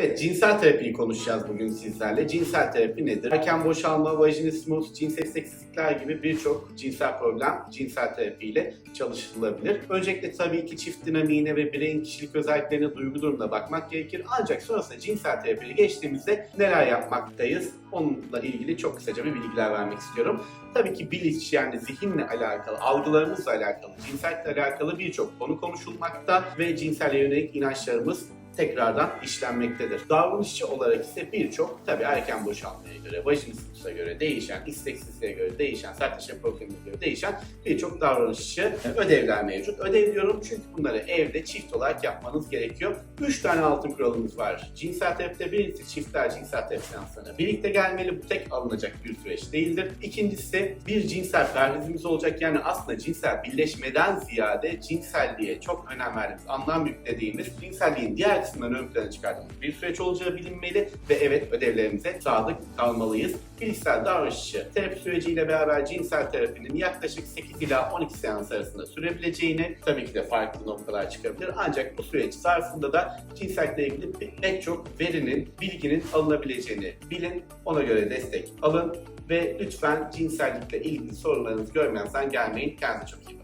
Evet, cinsel terapiyi konuşacağız bugün sizlerle. Cinsel terapi nedir? Erken boşalma, vajinismus, cinsel seksizlikler gibi birçok cinsel problem cinsel terapiyle çalışılabilir. Öncelikle tabii ki çift dinamiğine ve bireyin kişilik özelliklerine, duygu durumuna bakmak gerekir. Ancak sonrasında cinsel terapiye geçtiğimizde neler yapmaktayız? Onunla ilgili çok kısaca bir bilgiler vermek istiyorum. Tabii ki bilinç yani zihinle alakalı, algılarımızla alakalı, cinsellikle alakalı birçok konu konuşulmakta ve cinsel yönelik inançlarımız tekrardan işlenmektedir. Davranışçı olarak ise birçok tabii erken boşalmaya göre, vajinismusa göre değişen, isteksizliğe göre değişen, sertleşme problemine göre değişen birçok davranışçı ödevler mevcut. Ödev diyorum çünkü bunları evde çift olarak yapmanız gerekiyor. Üç tane altın kuralımız var. Cinsel terapide birincisi çiftler cinsel terapi seanslarına birlikte gelmeli. Bu tek alınacak bir süreç değildir. İkincisi bir cinsel perhizimiz olacak. Yani aslında cinsel birleşmeden ziyade cinselliğe çok önem verdiğimiz, anlam yüklediğimiz, cinselliğin diğer kısımlarını ön plana çıkardığımız bir süreç olacağı bilinmeli ve evet ödevlerimize sadık kalmalıyız. Bilişsel davranışçı terapi süreciyle beraber cinsel terapinin yaklaşık 8 ila 12 seans arasında sürebileceğini, tabii ki de farklı noktalar çıkabilir. Ancak bu süreç zarfında da cinsellikle ilgili pek çok verinin, bilginin alınabileceğini bilin. Ona göre destek alın ve lütfen cinsellikle ilgili sorularınızı görmezden gelmeyin. Kendinize çok iyi.